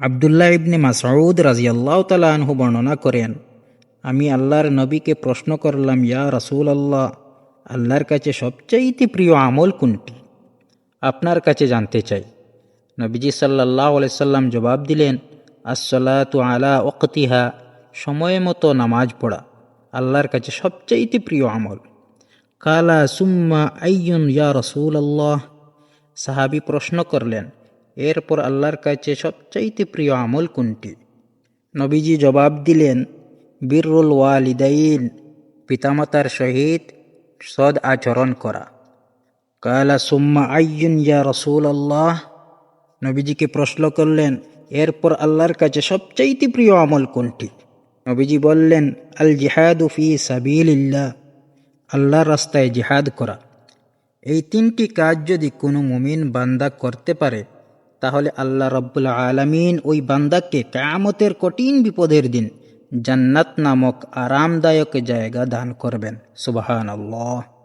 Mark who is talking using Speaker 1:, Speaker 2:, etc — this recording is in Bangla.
Speaker 1: আবদুল্লাহ ইবনে মাসউদ রাজিয়াল্লাহ তালা আনহু বর্ণনা করেন, আমি আল্লাহর নবীকে প্রশ্ন করলাম, ইয়া রসুল আল্লাহ আল্লাহর কাছে সবচাইতে প্রিয় আমল কোনটি? আপনার কাছে জানতে চাই। নবীজি সাল্লাহ সাল্লাম জবাব দিলেন, আসসালাতু আলা ওকতিহা সময় মতো নামাজ পড়া, আল্লাহর কাছে সবচাইতে প্রিয় আমল। কালা সুম্মা আইয়ুন ইয়া রসুল আল্লাহ সাহাবি প্রশ্ন করলেন এরপর আল্লাহর কাছে সবচাইতে প্রিয় আমল কোনটি? নবীজি জবাব দিলেন, বীরুল ওয়ালিদাইন, পিতামাতার সহিত সদ আচরণ করা। কালা সুম্মা আইয়ুন ইয়া রসুল আল্লাহ নবীজিকে প্রশ্ন করলেন, এরপর আল্লাহর কাছে সবচাইতে প্রিয় আমল কোনটি? নবীজি বললেন, আল জিহাদু ফি সাবিলিল্লাহ, আল্লাহর রাস্তায় জিহাদ করা। এই তিনটি কাজ যদি কোনো মুমিন বান্দা করতে পারে তাহলে আল্লাহ রব্বুল আলমিন ওই বান্দাকে কামতের কঠিন বিপদের দিন জান্নাত নামক আরামদায়ক জায়গা দান করবেন। সুবাহান আল্লাহ